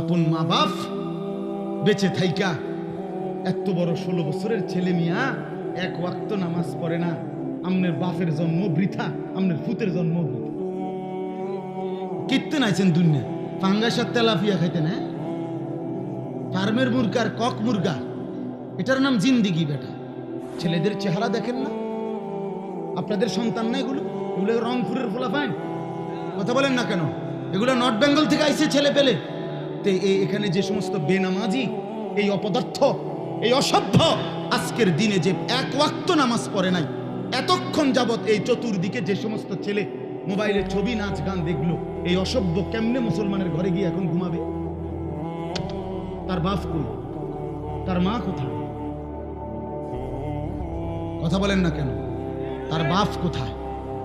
আপন মা বাপ বেঁচে থাইকা। এত বড় ষোলো বছরের ছেলে মিয়া এক ওয়াক্ত নামাজ পড়ে না। আমনের বাপের জন্ম বৃথা, আমনের ফুতের জন্ম বৃথা। কিত্তে নাইছেন দুনিয়া। ফাঙ্গাসার তেলাপিয়া খাইতেন হ্যাঁ? ফার্মের মুরগার কক মুরগা। এটার নাম জিন্দিগি বেটা। ছেলেদের চেহারা দেখেন না? আপনাদের সন্তান না এগুলো? এগুলো রংপুরের ফোলা ফাইন। কথা বলেন না কেন? এগুলো নর্থ বেঙ্গল থেকে আইসে ছেলে পেলে। তো এখানে যে সমস্ত বেনামাজি, এই অপদার্থ, এই অসভ্য, আজকের দিনে যে এক ওয়াক্ত নামাজ পড়ে নাই, এতক্ষণ যাবত এই চতুর্দিকে যে সমস্ত ছেলে মোবাইলে ছবি, নাচ, গান দেখল, এই অসভ্য কেমনে মুসলমানের ঘরে গিয়ে এখন ঘুমাবে? তার বাপ কই? তার মা কোথায়? কথা বলেন না কেন? তার বাপ কোথায়?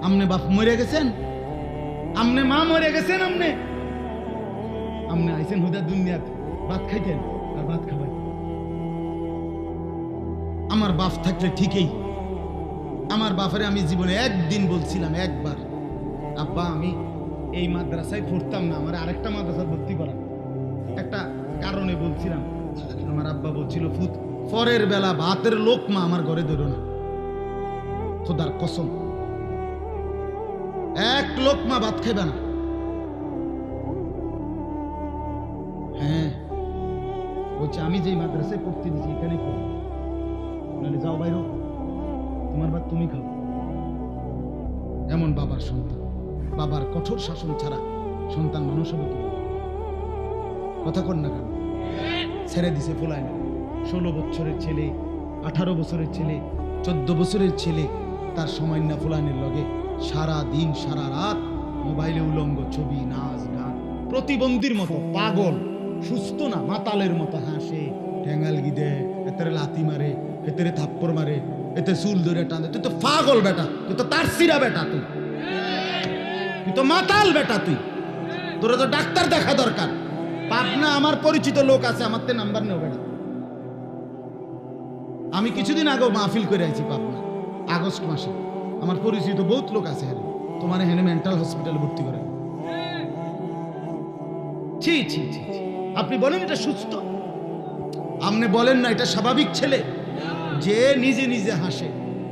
আমনে বাপ মরে গেছেন? আমনে মা মরে গেছেন আমনে? আমনে আইছেন হুদা দুনিয়াতে। ভাত খাইতেন আর ভাত খাবাই আমার বাপ থাকলে ঠিকই। আমার বাপের আমি জীবনে একদিন বলছিলাম একবার, আব্বা, আমি এই মাদ্রাসায় পড়তাম না, আমার আরেকটা মাদ্রাসা ভর্তি করা একটা কারণে বলছিলাম, আমার আব্বা বলছিল, ফুত, পরের বেলা ভাতের লোক মা আমার ঘরে ধরো না। খোদার কসম, এক লোক মা ভাত খাইবে না। বলছে, আমি যেই মাদ্রাসায় পড়তে দিছি এখানে পড়ো। নাহলে যাও বাইরো তোমার ভাত তুমি খাও। এমন বাবার সন্তান। বাবার কঠোর শাসন ছাড়া সন্তান মানুষ হবে কি? কথা কর না কেন? ছেড়ে দিছে ফোলায়। না ষোলো বছরের ছেলে, আঠারো বছরের ছেলে, চোদ্দ বছরের ছেলে, তার সময় না ফুলানের লগে সারা দিন, সারা রাত মোবাইলে উলঙ্গ ছবি, নাচ, গান, প্রতিবন্ধীর মতো, পাগল। সুস্থ না, মাতালের মতো হাসে। ঠ্যাঙ্গাল গিদে, এতেরে লাথি মারে, এতেরে থাপ্পড় মারে, এতে চুল ধরে টানে। তুই তো পাগল বেটা, তুই তো তার সিরা বেটা তুই। তুই তো মাতাল বেটা তুই। তোরা তো ডাক্তার দেখা দরকার। পাবনা আমার পরিচিত লোক আছে, আমার তে নাম্বার নেও বেটা। আমি কিছুদিন আগেও মাহফিল করে আইছি পাবনা আগস্ট মাসে। আমার পরিচিত বহুত লোক আছে হেনে তোমার হেনে মেন্টাল হসপিটালে ভর্তি করে ছি ছি ছি ছি। আপনি বলেন এটা সুস্থ। আপনি বলেন না, এটা স্বাভাবিক ছেলে। যে নিজে নিজে হাসে,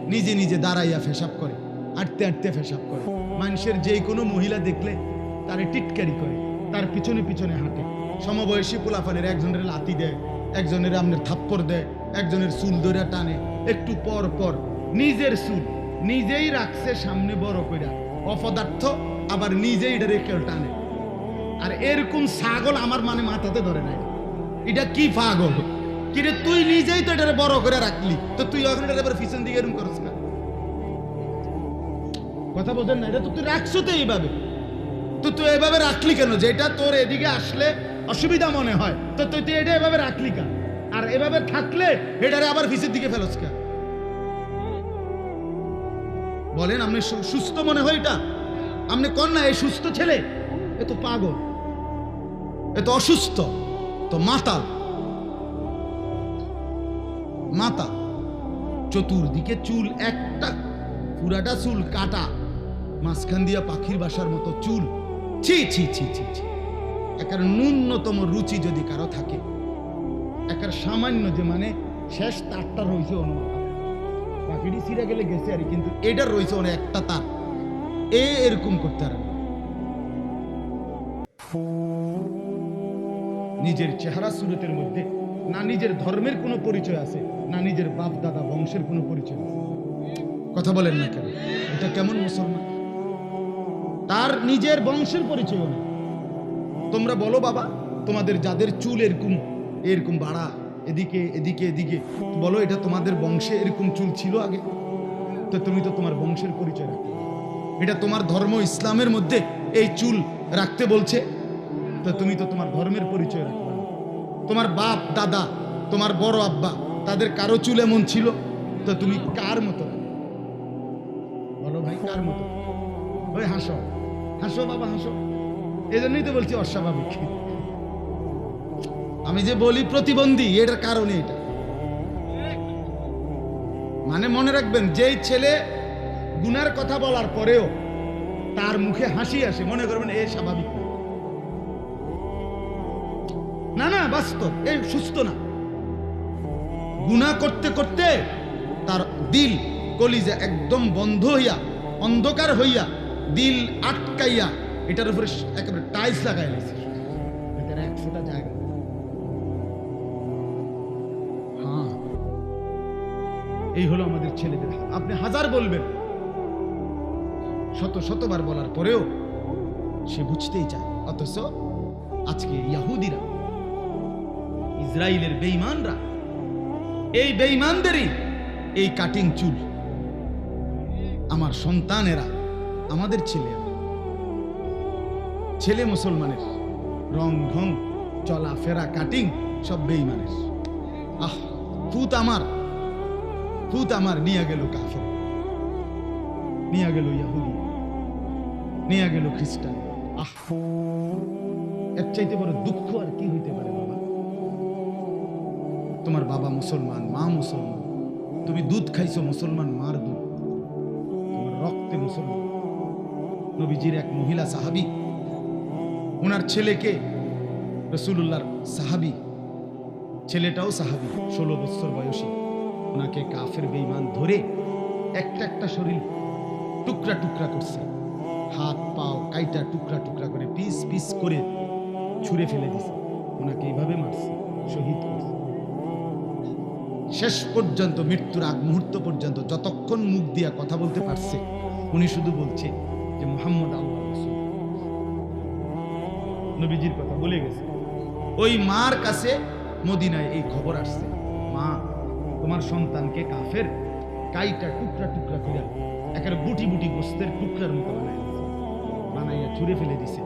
নিজে নিজে দাঁড়াইয়া ফেসাব করে, আটতে আটতে ফেসাব করে। মানুষের যে কোনো মহিলা দেখলে তারে টিটকারি করে, তার পিছনে পিছনে হাঁটে। সমবয়সী পোলাফানের একজনের লাতি দেয়, একজনের আপনার থাপ্পড় দেয়, একজনের চুল ধরে টানে। একটু পর পর নিজের চুল নিজেই রাখছে সামনে বড় কইরা। অপদার্থ আবার নিজেই এটা রেখে টানে। আর এরকম ছাগল আমার মানে মাথাতে ধরে নাই। এটা কি পাগল? কিরে তুই নিজেই তো এটা বড় করে রাখলি। তো তুই এখন এটা পিছন দিকে এরকম করছ না। কথা বোঝেন না, এটা তো তুই রাখছো তো এইভাবে। তো তুই এভাবে রাখলি কেন? যেটা তোর এদিকে আসলে অসুবিধা মনে হয়। তো তুই তুই এটা এভাবে রাখলি কেন? আর এভাবে থাকলে এটারে আবার পিছের দিকে ফেলস কেন? বলেন, আপনি সুস্থ মনে হয় এটা? আপনি কন না এই সুস্থ ছেলে? এ তো পাগল, এ তো অসুস্থ, তো মাতাল। মাতা চতুর্দিকে চুল একটা, পুরাটা চুল কাটা, মাঝখান দিয়া পাখির বাসার মতো চুল। ছি ছি ছি ছি ছি। একার ন্যূনতম রুচি যদি কারও থাকে, একার সামান্য যে মানে শেষ তারটা রয়েছে অনুমান পাখিটি ছিঁড়ে গেলে গেছে আর কিন্তু এটা রয়েছে অনেক একটা তার। এ এরকম করতে না। নিজের চেহারা সুরতের মধ্যে, না নিজের ধর্মের কোনো পরিচয় আছে, না নিজের বাপ, দাদা, বংশের কোনো পরিচয় আছে। কথা বলেন না কেন? এটা কেমন মুসলমান? তার নিজের বংশের পরিচয় নেই। তোমরা বলো বাবা, তোমাদের যাদের চুল এরকম এরকম বাড়া, এদিকে এদিকে এদিকে, বলো এটা তোমাদের বংশে এরকম চুল ছিল আগে? তো তুমি তো তোমার বংশের পরিচয় রাখতে। এটা তোমার ধর্ম ইসলামের মধ্যে এই চুল রাখতে বলছে। তো তুমি তো তোমার ধর্মের পরিচয় রাখবে তোমার বাপ, দাদা, তোমার বড় আব্বা, তাদের কারও চুল এমন ছিল? তো তুমি কার মতো? বলো ভাই, কার মতো? ওই হাসো হাসো বাবা, হাসো। এই জন্যই তো বলছি অস্বাভাবিক। আমি যে বলি প্রতিবন্ধী, এটার কারণে এটা। মানে মনে রাখবেন, যেই ছেলে গুনার কথা বলার পরেও তার মুখে হাসি আসে, মনে করবেন এ স্বাভাবিক। না। না, বাস্তব এই সুস্থ না। গুণা করতে করতে তার দিল, কলিজা একদম বন্ধ হইয়া, অন্ধকার হইয়া, দিল আটকাইয়া এটার উপরে একেবারে টাইলস লাগাই হ্যাঁ। এই হলো আমাদের ছেলেদের আপনি হাজার বলবেন। শত, শতবার বলার পরেও সে বুঝতেই চায়। অথচ আজকে ইয়াহুদিরা ইসরায়েলের বেঈমানরা। এই বেঈমানদেরই এই কাটিং চুল। আমার সন্তানেরা, আমাদের ছেলেরা। ছেলে মুসলমানের, রং ঢং চলা ফেরা কাটিং, সব বেঈমানের। আহ ফুত আমার ফুত আমার, নিয়ে গেল কাফের। নিয়ে গেল ইয়াহুদি। নিয়ে গেল খ্রিস্টান। আহ, এর চাইতে বড় দুঃখ আর কি হইতে পারে, বাবা? তোমার বাবা মুসলমান, মা মুসলমান। তুমি দুধ খাইছো মুসলমান, মার দুধ। তোমার রক্তে মুসলমান। নবীজির এক মহিলা সাহাবি। ওনার ছেলেকে রসুল্লাহর সাহাবি, ছেলেটাও সাহাবি, ষোলো বছর বয়সী। ওনাকে কাফের বেইমান ধরে একটা একটা শরীর টুকরা টুকরা করছে। হাত, পাও, কাইটা টুকরা টুকরা করে পিস পিস করে ছুঁড়ে ফেলে দিছে। ওনাকে এইভাবে মারছে, শহীদ করছে। শেষ পর্যন্ত মৃত্যুর আগ মুহূর্ত পর্যন্ত যতক্ষণ মুখ দিয়া কথা বলতে পারছে, উনি শুধু বলছে যে মোহাম্মদ আল্লাহ নবীজির কথা বলে গেছে। ওই মার কাছে মদিনায় এই খবর আসছে। মা, তোমার সন্তানকে কাফের কাইটা টুকরা টুকরা করে একেবারে বুটি বুটি গোস্তের টুকরার মতো দিছে। বানাইয়া ছুঁড়ে ফেলে দিছে।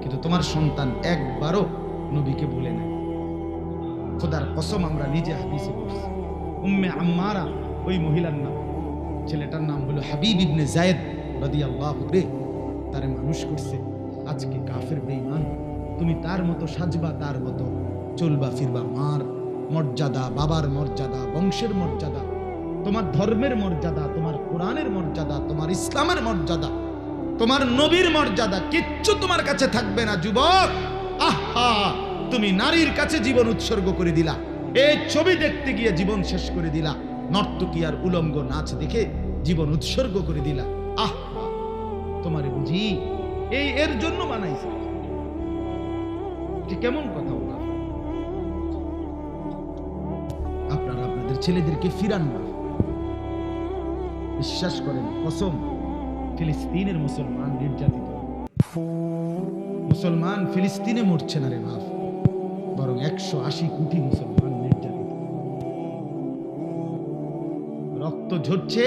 কিন্তু তোমার সন্তান একবারও নবীকে বলে নেয় খোদার কসম আমরা নিজে হাদিসে পড়ছি। উম্মে আম্মারা, ওই মহিলার নাম। ছেলেটার নাম হলো হাবিব ইবনে জায়েদ রাদিয়াল্লাহু রে তারে মানুষ করছে, আজকে কাফের বেঈমান। তুমি তার মতো সাজবা, তার মতো চলবা, ফিরবা মার মর্যাদা, বাবার মর্যাদা, বংশের মর্যাদা, তোমার ধর্মের মর্যাদা, তোমার কোরআনের মর্যাদা, তোমার ইসলামের মর্যাদা, তোমার নবীর মর্যাদা, কিচ্ছু তোমার কাছে থাকবে না, যুবক। আহা! তুমি নারীর কাছে জীবন উৎসর্গ করে দিলা। এই ছবি দেখতে গিয়ে জীবন শেষ করে দিলা। নর্তকী আর উলঙ্গ নাচ দেখে জীবন উৎসর্গ করে দিলা। আহ তোমারে বুঝি, এই এর জন্য বানাইছে। কেমন কথা বলা আপনারা আপনাদের ছেলেদেরকে ফিরান না। বিশ্বাস করেন, কসম, ফিলিস্তিনের মুসলমান নির্যাতিত। মুসলমান ফিলিস্তিনে মরছে না রে বাপ। বরং একশো আশি কোটি মুসলমান। রক্ত ঝরছে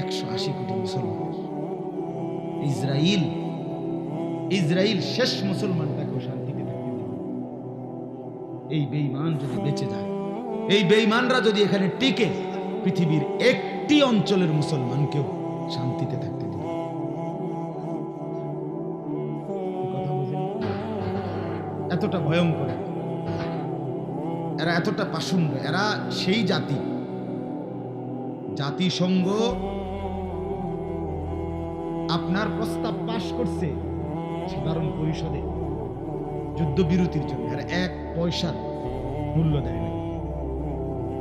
একশো আশি কোটি মুসলমান ইসরায়েল ইসরায়েল শেষ মুসলমানটাকেও শান্তিতে থাকতে দিবে। এই বেঈমান যদি বেঁচে যায়, এই বেঈমানরা যদি এখানে টিকে, পৃথিবীর একটি অঞ্চলের মুসলমানকেও শান্তিতে থাকতে দিবে? এতটা ভয়ঙ্কর। এরা এতটা পাশুন্ড এরা সেই জাতি জাতিসংঘ আপনার প্রস্তাব পাশ করছে সাধারণ পরিষদে যুদ্ধবিরতির জন্য। এরা এক পয়সার মূল্য দেয় না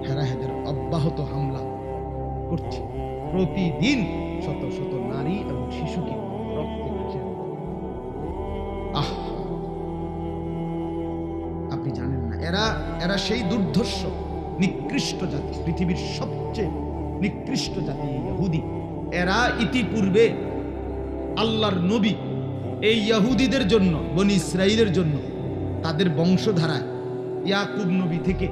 হেরা হেদের অব্যাহত হামলা করছে। প্রতিদিন শত শত নারী এবং শিশুকে রক্তে ভেসে আহ! আপনি জানেন না, এরা এরা সেই দুর্ধর্ষ, নিকৃষ্ট জাতি, পৃথিবীর সবচেয়ে নিকৃষ্ট জাতি ইহুদি। এরা ইতিপূর্বে আল্লাহর নবী। এই ইয়াহুদিদের জন্য, বনি ইসরাইলের জন্য, তাদের বংশধারায় ইয়াকুব নবী থেকে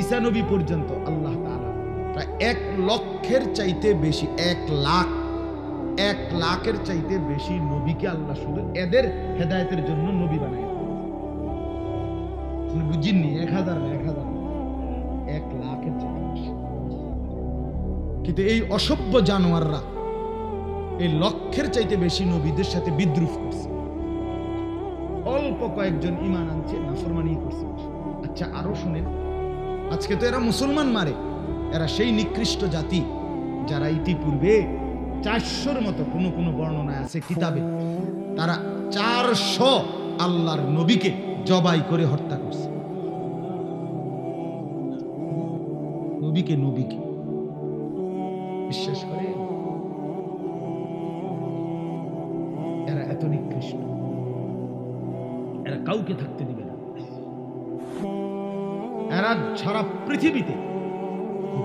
ঈসা নবী পর্যন্ত আল্লাহ তাআলা প্রায় এক লক্ষের চাইতে বেশি, এক লাখ, এক লাখের চাইতে বেশি নবীকে আল্লাহ শুধু এদের হেদায়তের জন্য নবী বানায়। বুঝিনি এক হাজার এক হাজার এক লাখের চাইতে। কিন্তু এই অসভ্য জানোয়াররা এই লক্ষের চাইতে বেশি নবীদের সাথে বিদ্রুপ করছে। অল্প কয়েকজন ইমান আনছে, নাফরমানি করছে। আচ্ছা আরও শুনেন। আজকে তো এরা মুসলমান মারে। এরা সেই নিকৃষ্ট জাতি যারা ইতিপূর্বে চারশোর মতো কোনো কোনো বর্ণনায় আছে কিতাবে। তারা চারশো আল্লাহর নবীকে জবাই করে হত্যা করছে। নবীকে নবীকে। বিশ্বাস করে? এরা এত নিকৃষ্ট। এরা কাউকে থাকতে দিবে না। এরা সারা পৃথিবীতে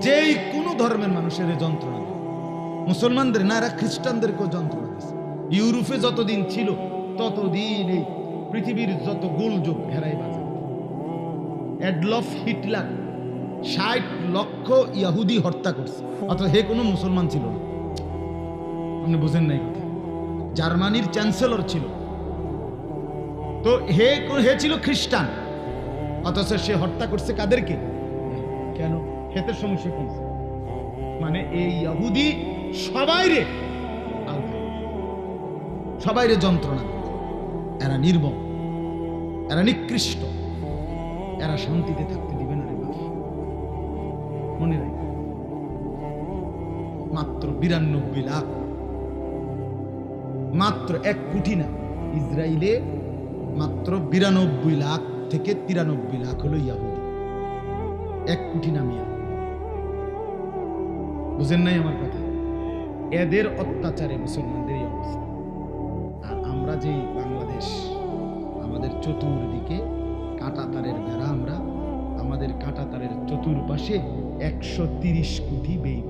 যেই কোনো ধর্মের মানুষের যন্ত্রণা মুসলমানদের না, এরা খ্রিস্টানদেরকেও যন্ত্রণা দিচ্ছে ইউরোপে যতদিন ছিল, ততদিন এই পৃথিবীর যত গোলযোগ হেরাই বাজার অ্যাডলফ হিটলার ষাট লক্ষ ইয়াহুদি হত্যা করছে। অথচ হে কোনো মুসলমান ছিল না। আপনি বুঝেন নাই কথা। জার্মানির চ্যান্সেলর ছিল। তো হে হে ছিল খ্রিস্টান। অথচ সে হত্যা করছে কাদেরকে? কেন? হেতের সমস্যা কি? মানে এই ইহুদি সবাই রে। সবাই রে যন্ত্রণা। এরা নির্মম এরা নিকৃষ্ট। এরা শান্তিতে বাপ মনে রাখ মাত্র বিরানব্বই লাখ। মাত্র এক কোটি না ইসরায়েলে মাত্র বিরানব্বই লাখ থেকে তিরানব্বই লাখ হলো ইয়াহুদি। এক কোটি নামিয়া বুঝেন নাই আমার কথা? এদের অত্যাচারে মুসলমানদের এই অবস্থা। আর আমরা যে বাংলাদেশ, আমাদের চতুর্দিকে কাঁটা তারের বেড়া আমরা, আমাদের কাঁটা তারের চতুর্পাশে একশো তিরিশ কোটি বেই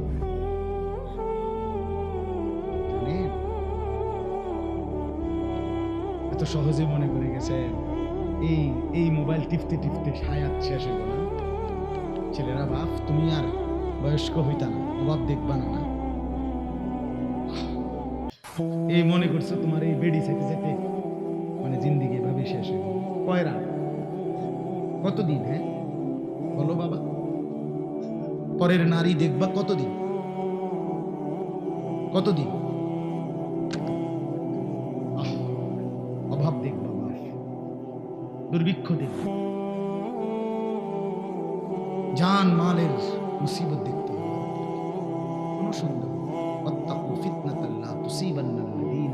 জানেন? এত সহজে মনে করে গেছে, এই এই মোবাইল টিপতে টিপতে হায়াত শেষ হইব না। ছেলেরা, বাপ, তুমি আর বয়স্ক হইতা না, অভাব দেখবা না না। এই মনে করছ তোমার এই বেডি যেতে যেতে মানে জিন্দিগি এভাবে শেষ গেল। কয়রা কতদিন হ্যাঁ? বলো বাবা। পরের নারী দেখবা কতদিন কতদিন আহ, অভাব দেখবা বাপ দুর্ভিক্ষ দেখবা জান মালের মুসিবত দেখতে হবে কোনো সন্দেহ নেই। واتقوا فتنة لا تصيبن الذين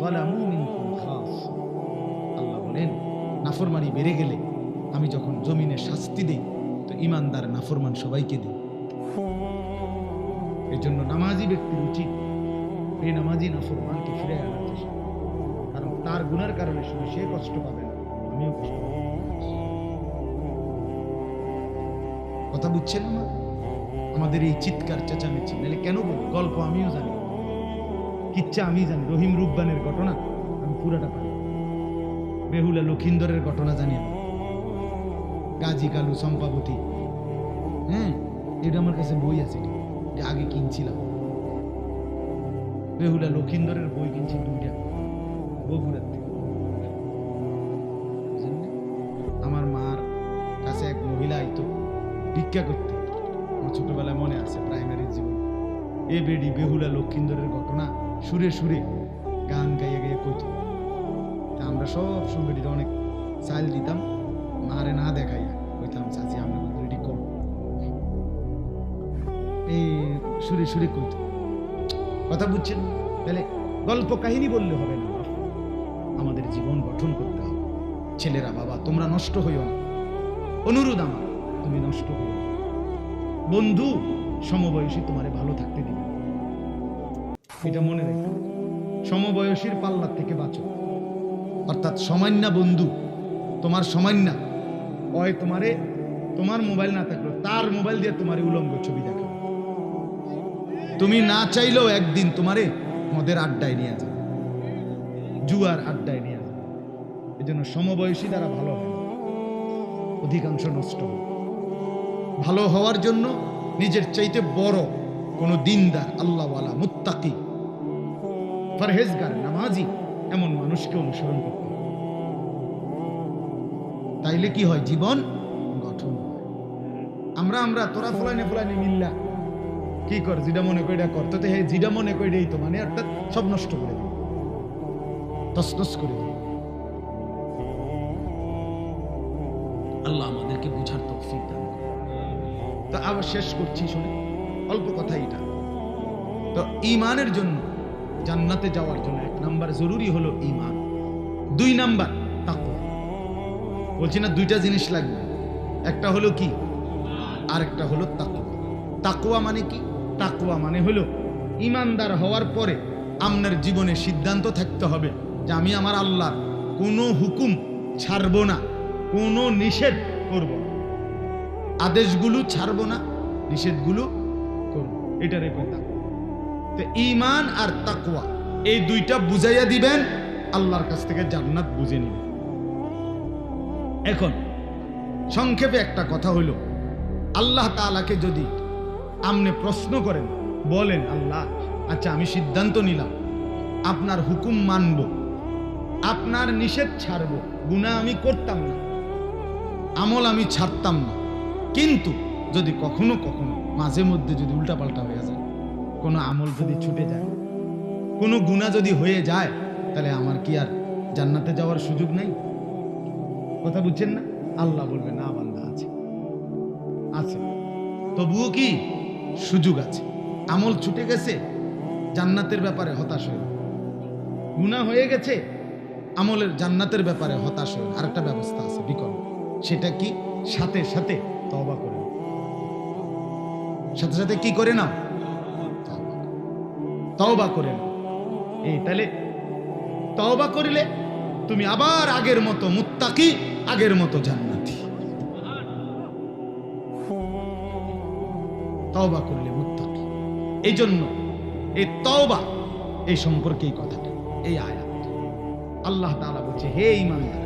ظلموا منكم خاصة আল্লাহ বলেন নাফরমানি বেড়ে গেলে আমি যখন জমিনে শাস্তি দেই তো ইমানদার নাফরমান সবাইকে দিই এই নামাজি নাফরমানকে ফিরে আনার চেষ্টা। কারণ তার গুণের কারণে শুধু সে কষ্ট পাবে না। আমিও কষ্ট কথা বুঝছেন না আমাদের এই চিৎকার, চেঁচামেচি। নাহলে কেন বলি গল্প আমিও জানি। কিচ্ছা আমি জানি। রহিম রুব্বানের ঘটনা আমি পুরাটা পারি। বেহুলা লক্ষিন্দরের ঘটনা জানি আমি। গাজী কালু চম্পাবতী। হ্যাঁ এটা আমার কাছে বই আছে। যে আগে কিনছিলাম। বেহুলা লক্ষিন্দরের বই কিনছি দুইটা। বগুড়ার থেকে। আমার মার কাছে এক মহিলা আইতো, ভিক্ষা করতে। আমার ছোটবেলায় মনে আছে প্রাইমারি জীবন। এ বেডি বেহুলা লক্ষিন্দরের ঘটনা সুরে সুরে গান গাইয়ে গাইয়ে কইত। তা আমরা সব সুবেডিতে অনেক চাল দিতাম, মারে না দেখাইয়া। কইতাম, চাচি, আমরা রেডি কম। এই সুরে সুরে কইত। কথা বুঝছেন? তাহলে গল্প কাহিনী বললে হবে না। আমাদের জীবন গঠন করতে হবে। ছেলেরা বাবা, তোমরা নষ্ট হইও না। অনুরোধ আমার, তুমি নষ্ট হইও বন্ধু, সমবয়সী তোমারে ভালো থাকতে দিবে। এটা মনে রেখো। সমবয়সীর পাল্লার থেকে বাঁচো। অর্থাৎ সমান্যা বন্ধু, তোমার সমান্যা। হয় তোমারে, তোমার মোবাইল না থাকল তার মোবাইল দিয়ে তোমার উলঙ্গ ছবি দেখাবে তুমি না চাইলেও একদিন তোমারে মদের আড্ডায় নিয়ে যাবে। জুয়ার আড্ডায় নিয়ে যাবে। এই জন্য সমবয়সী দ্বারা ভালো হয় অধিকাংশ নষ্ট ভালো হওয়ার জন্য নিজের চাইতে বড় কোনো দিনদার, আল্লাহওয়ালা, মুত্তাকি, ফরহেজগার, নামাজি এমন মানুষকে অনুসরণ করতে তাইলে কি হয়? জীবন গঠন আমরা আমরা তোরা ফলানি ফলানি মিল্লা কি কর যেটা মনে করে কর। তো হে যেটা মনে করে এই তো মানে অর্থাৎ সব নষ্ট করে দিই তসনস করে দিই আল্লাহ আমাদেরকে বুঝার তৌফিক দান তো আবার শেষ করছি, শুনে, অল্প কথা এটা তো ইমানের জন্য জান্নাতে যাওয়ার জন্য এক নাম্বার জরুরি হলো ইমান দুই নাম্বার, তাকওয়া। বলছি না দুইটা জিনিস লাগবে। একটা হলো কি? আর একটা হলো তাকুয়া তাকুয়া মানে কি? তাকুয়া মানে হলো ইমানদার হওয়ার পরে আপনার জীবনে সিদ্ধান্ত থাকতে হবে যে আমি আমার আল্লাহর কোনো হুকুম ছাড়ব না, কোনো নিষেধ করব। আদেশগুলো ছাড়ব না, নিষেধগুলো করব এটার তাকুয়া তো ইমান আর তাকুয়া এই দুইটা বুঝাইয়া দিবেন, আল্লাহর কাছ থেকে জান্নাত বুঝে নিবেন। এখন সংক্ষেপে একটা কথা হইল আল্লাহ তাআলাকে যদি আপনি প্রশ্ন করেন, বলেন, আল্লাহ আচ্ছা আমি সিদ্ধান্ত নিলাম। আপনার হুকুম মানব। আপনার নিষেধ ছাড়ব। গুনাহ আমি করতাম না। আমল আমি ছাড়তাম না। কিন্তু যদি কখনো কখনো মাঝে মধ্যে যদি উল্টাপাল্টা হয়ে যায়, কোনো আমল যদি ছুটে যায়, কোনো গুণা যদি হয়ে যায়, তাহলে আমার কি আর জান্নাতে যাওয়ার সুযোগ নাই? কথা বুঝছেন না? আল্লাহ বলবে, না, বান্দা, আছে। আছে। তবুও কি সুযোগ আছে। আমল ছুটে গেছে, জান্নাতের ব্যাপারে হতাশ হয়ে গুণা হয়ে গেছে, আমলের জান্নাতের ব্যাপারে হতাশ হয়ে আরেকটা ব্যবস্থা আছে, বিকল্প। সেটা কি? সাথে সাথে তওবা করে সাথে সাথে কি করে নাও? তওবা। করে নাও। এই, তাহলে তওবা করিলে তুমি আবার আগের মতো মুত্তাকি, আগের মতো জান্নাতি। তওবা করলে মুত্তাকি। এই জন্য এই তওবা, এই সম্পর্কে এই কথাটা, এই আয়াত। আল্লাহ তাআলা বলছে, হে ঈমানদার,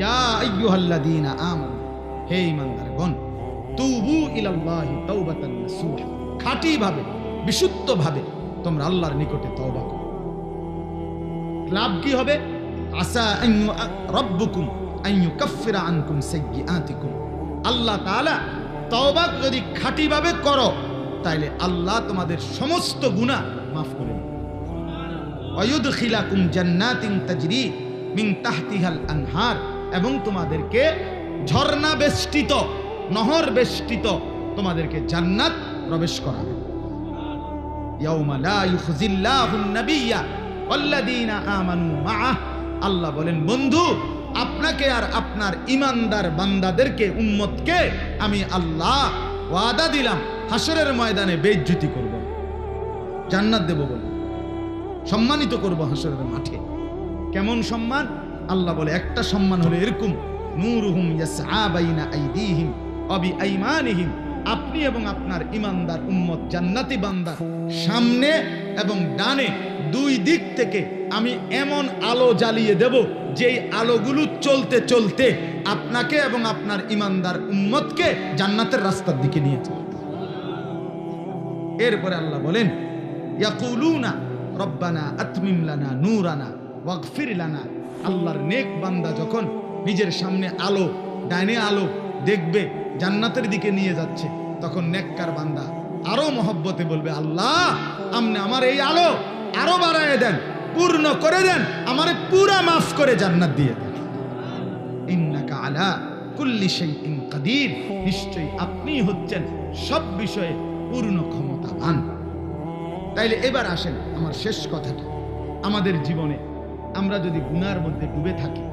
ইয়া আইয়ুহাল্লাযীনা আমানু, হে ঈমানদারগণ, তুবু ইলাল্লাহি তাওবাতান নাসুহা। খাঁটি ভাবে বিশুদ্ধ ভাবে তোমরা আল্লাহর নিকটে তওবা করো। লাভ কি হবে? আসা আইয়ু রব্বুকুম আইয়ু কাফিরা আনকুম সাইয়্যাতিকুম আল্লাহ তাআলা তওবা যদি খাঁটিভাবে করো, তাইলে আল্লাহ তোমাদের সমস্ত গুনাহ মাফ করে অয়ুদখিলাকুম জান্নাতিন তাজরি মিন তাহতিহাল আনহার, এবং তোমাদেরকে ঝর্ণা বেষ্টিত, নহর বেষ্টিত তোমাদেরকে জান্নাত প্রবেশ করাবে। ইয়াউমা লা ইউখজিল্লাহুন নাবিয়্যা ওয়াল্লাযীনা আমানু মাআহ, আল্লাহ বলেন, বন্ধু আপনাকে আর আপনার ইমানদার বান্দাদেরকে, উম্মতকে আমি আল্লাহ ওয়াদা দিলাম হাসরের ময়দানে বেজ্জুতি করব। জান্নাত দেব বলে। সম্মানিত করব হাসরের মাঠে। কেমন সম্মান? আল্লাহ বলে, একটা সম্মান হলো এরকম, নূরুহুম ইয়াসআ বাইনা আইদিহিম অবি আইমানিহিম আপনি এবং আপনার ইমানদার উম্মত জান্নাতি বান্দা, সামনে এবং ডানে দুই দিক থেকে আমি এমন আলো জ্বালিয়ে দেব যেই আলোগুলো চলতে চলতে আপনাকে এবং আপনার ইমানদার উম্মতকে জান্নাতের রাস্তার দিকে নিয়ে যাবে। এরপরে আল্লাহ বলেন, ইয়াকুলুনা রব্বানা আতমিম লানা নূরানা ওয়াগফির লানা। আল্লাহর নেক বান্দা যখন নিজের সামনে আলো, ডাইনে আলো দেখবে, জান্নাতের দিকে নিয়ে যাচ্ছে, তখন নেককার বান্দা আরও মহব্বতে বলবে, আল্লাহ, আমনে আমার এই আলো আরও বাড়ায় দেন, পূর্ণ করে দেন, আমারে পুরা মাফ করে জান্নাত দিয়ে দেন। ইন্নাকা আলা কুল্লি শাইইন কাদির। নিশ্চয়ই আপনি হচ্ছেন সব বিষয়ে পূর্ণ ক্ষমতাবান। তাইলে এবার আসেন আমার শেষ কথাটা। আমাদের জীবনে আমরা যদি গুনার মধ্যে ডুবে থাকি,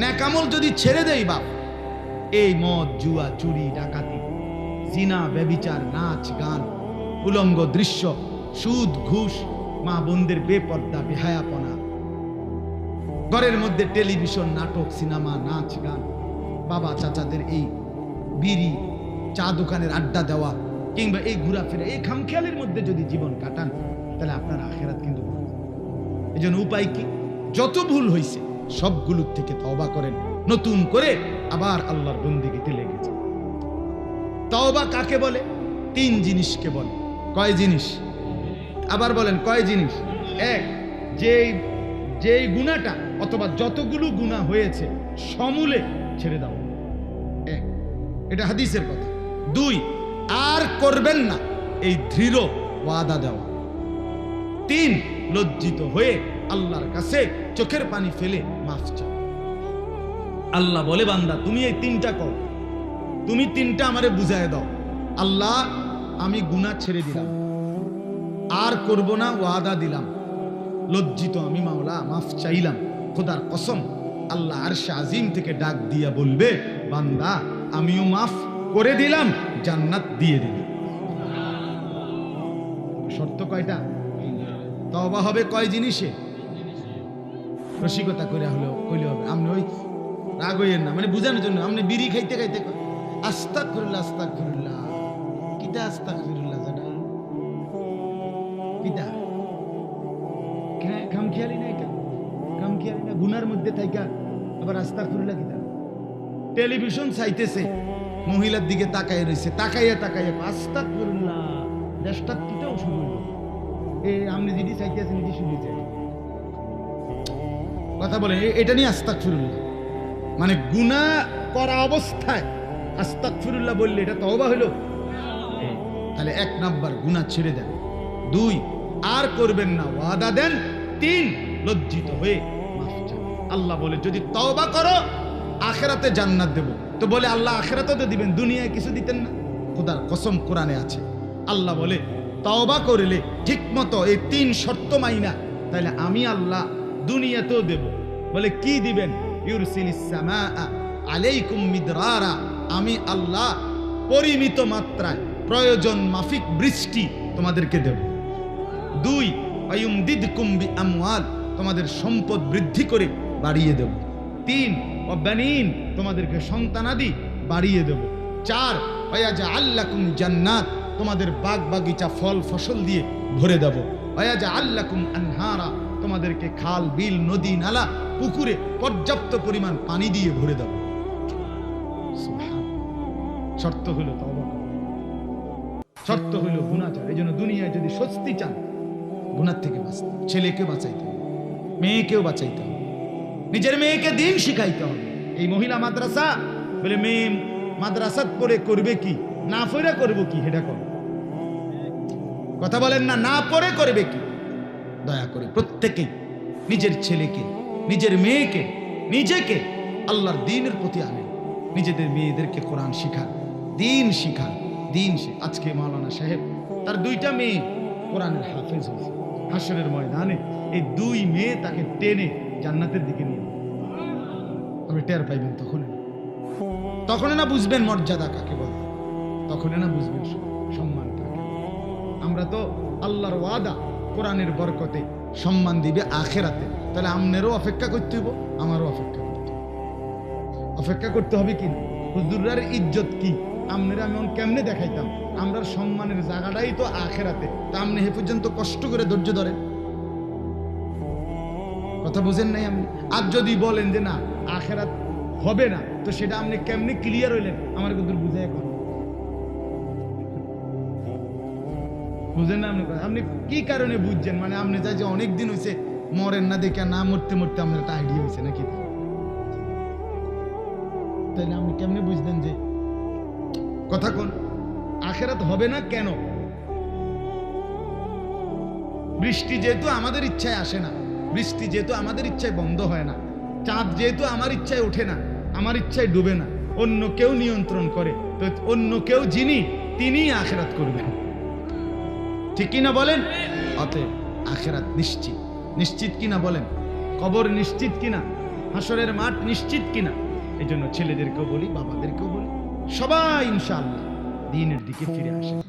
ন্যাকামল যদি ছেড়ে দেই বাপ, এই মদ, জুয়া, চুরি, ডাকাতি, জিনা, ব্যবিচার, নাচ, গান, উলঙ্গ দৃশ্য, সুদ, ঘুষ মা বোনদের বেপর্দা, বেহায়াপনা। ঘরের মধ্যে টেলিভিশন, নাটক, সিনেমা, নাচ, গান। বাবা, চাচাদের এই বিড়ি, চা দোকানের আড্ডা দেওয়া কিংবা এই ঘোরাফেরা, এই খামখেয়ালের মধ্যে যদি জীবন কাটান, তাহলে আপনার আখেরাত কিন্তু এই জন্য উপায় কি? যত ভুল হয়েছে সবগুলোর থেকে তওবা করেন। নতুন করে আবার আল্লাহর বন্দিগিতে লেগেছে তওবা কাকে বলে? তিন জিনিসকে বলে। কয় জিনিস? আবার বলেন, কয় জিনিস? এক, যেই যেই গুণাটা অথবা যতগুলো গুণা হয়েছে, সমূলে ছেড়ে দাও। এক, এটা হাদিসের কথা। দুই, আর করবেন না এই দৃঢ় ওয়াদা দেওয়া। তিন, লজ্জিত হয়ে আল্লাহর কাছে চোখের পানি ফেলে মাফ চাও। আল্লাহ বলে, বান্দা, তুমি এই তিনটা কর। তুমি তিনটা আমারে বুঝায় দাও। আল্লাহ, আমি গুনাহ ছেড়ে দিলাম। আর করব না, ওয়াদা দিলাম। লজ্জিত আমি মাওলা, মাফ চাইলাম। খোদার কসম, আল্লাহ আরশে আজিম থেকে ডাক দিয়া বলবে, বান্দা, আমিও মাফ করে দিলাম, জান্নাত দিয়ে দিলাম শর্ত কয়টা? তবা হবে কয় জিনিসে? রসিকতা করে হলো, কইলে হবে। আপনি ওই রাগ হইয়েন না মানে বুঝানোর জন্য। আপনি বিড়ি খাইতে খাইতে আস্তাক ফিরুল্লাহ আস্তাক ফিরুল্লাহ কিটা আস্তাক ফিরুল্লাহ জানা কিটা খাম না এটা না গুনার মধ্যে থাইকা আবার আস্তাক ফিরুল্লাহ কিটা টেলিভিশন চাইতেছে মহিলার দিকে তাকাই রয়েছে তাকাইয়া তাকাইয়া আস্তাক ফিরুল্লাহ দেশটা কিটাও হইল এই আপনি যেটি চাইতেছেন এটি শুনে কথা বলেন এ- এটা নিয়ে আস্তাক ফিরুল্লাহ মানে গুণা করা অবস্থায় আস্তাক ফিরুল্লাহ বললে এটা তওবা হলো তাহলে এক নাম্বার গুণা ছেড়ে দেন দুই, আর করবেন না ওয়াদা দেন। তিন, লজ্জিত হয়ে। আল্লাহ বলে, যদি তওবা করো, আখেরাতে জান্নাত দেব। তো বলে, আল্লাহ আখেরাতে তো দিবেন, দুনিয়ায় কিছু দিতেন না? খোদার কসম কোরআনে আছে। আল্লাহ বলে, তওবা করলে ঠিকমতো এই তিন শর্ত মাইনা তাহলে আমি আল্লাহ দুনিয়াতেও দেব। বলে, কি দিবেন? ইউরসিলিস সামাআ আলাইকুম মিদরারা। আমি আল্লাহ পরিমিত মাত্রায় প্রয়োজন মাফিক বৃষ্টি তোমাদেরকে দেব। দুই অয়ুমদিদকুম বিআমওয়াল, তোমাদের সম্পদ বৃদ্ধি করে বাড়িয়ে দেব। তিন অব্যানীন তোমাদেরকে সন্তানাদি বাড়িয়ে দেব। চার অয়াজা আল্লাকুম জান্নাত, তোমাদের বাগ বাগিচা ফল ফসল দিয়ে ভরে দেব। অয়াজা আল্লাকুম আনহারা, তোমাদেরকে খাল, বিল, নদী, নালা, পুকুরে পর্যাপ্ত পরিমাণ পানি দিয়ে ভরে দেব। শর্ত তওবা করা। শর্ত হইল গুণাচার এই জন্য দুনিয়ায় যদি স্বস্তি চান গুণার থেকে বাঁচতে ছেলেকে বাঁচাইতে হবে, মেয়েকেও বাঁচাইতে হবে। নিজের মেয়েকে দিন শিখাইতে হবে। এই মহিলা মাদ্রাসা বলে, মেয়ে মাদ্রাসাত পড়ে করবে কি? না পড়ে করব কি? সেটা কর। কথা বলেন না না পড়ে করবে কি? দয়া করে প্রত্যেকেই নিজের ছেলেকে, নিজের মেয়েকে, নিজেকে আল্লাহর দিনের প্রতি আনেন। নিজেদের মেয়েদেরকে কোরআন শিখান, দিন শিখান, দিন আজকে মাওলানা সাহেব, তার দুইটা মেয়ে কোরআনের হাফেজ হয়েছে। হাসরের ময়দানে এই দুই মেয়ে তাকে টেনে জান্নাতের দিকে নিয়ে। আপনি টের পাইবেন তখন তখন না বুঝবেন মর্যাদা কাকে বলে। তখন না বুঝবেন সম্মান আমরা তো আল্লাহর ওয়াদা কোরআনের বরকতে সম্মান দিবে আখেরাতে। তাহলে আমনেরও অপেক্ষা করতে হইব, আমারও অপেক্ষা করতে অপেক্ষা করতে হবে কি না? হুজুরার ইজ্জত কি? আমনেরা আমি কেমনে দেখাইতাম? আমরা সম্মানের জায়গাটাই তো আখেরাতে। তা আমনে হে পর্যন্ত কষ্ট করে ধৈর্য ধরেন। কথা বুঝেন নাই আপনি? আর যদি বলেন যে না, আখেরাত হবে না, তো সেটা আপনি কেমনি ক্লিয়ার হইলেন? আমার কিন্তু বুঝাই এখন বুঝেন না আপনি? আপনি কি কারণে বুঝছেন? মানে আপনি চাই যে অনেক দিন হয়েছে মরেন না দেখে না মরতে মরতে আপনার একটা আইডিয়া হয়েছে নাকি? তাহলে আপনি কেমনে বুঝলেন যে, কথা কোন? আখেরাত হবে না কেন? বৃষ্টি যেহেতু আমাদের ইচ্ছায় আসে না, বৃষ্টি যেহেতু আমাদের ইচ্ছায় বন্ধ হয় না, চাঁদ যেহেতু আমার ইচ্ছায় ওঠে না, আমার ইচ্ছায় ডুবে না, অন্য কেউ নিয়ন্ত্রণ করে, তো অন্য কেউ যিনি, তিনিই আখেরাত করবেন। ঠিক কিনা বলেন? অতএব আখেরাত নিশ্চিত। নিশ্চিত কিনা বলেন? কবর নিশ্চিত কিনা? হাসরের মাঠ নিশ্চিত কিনা? এই জন্য ছেলেদেরকেও বলি, বাবাদেরকেও বলি, সবাই ইনশাআল্লাহ দিনের দিকে ফিরে আসে।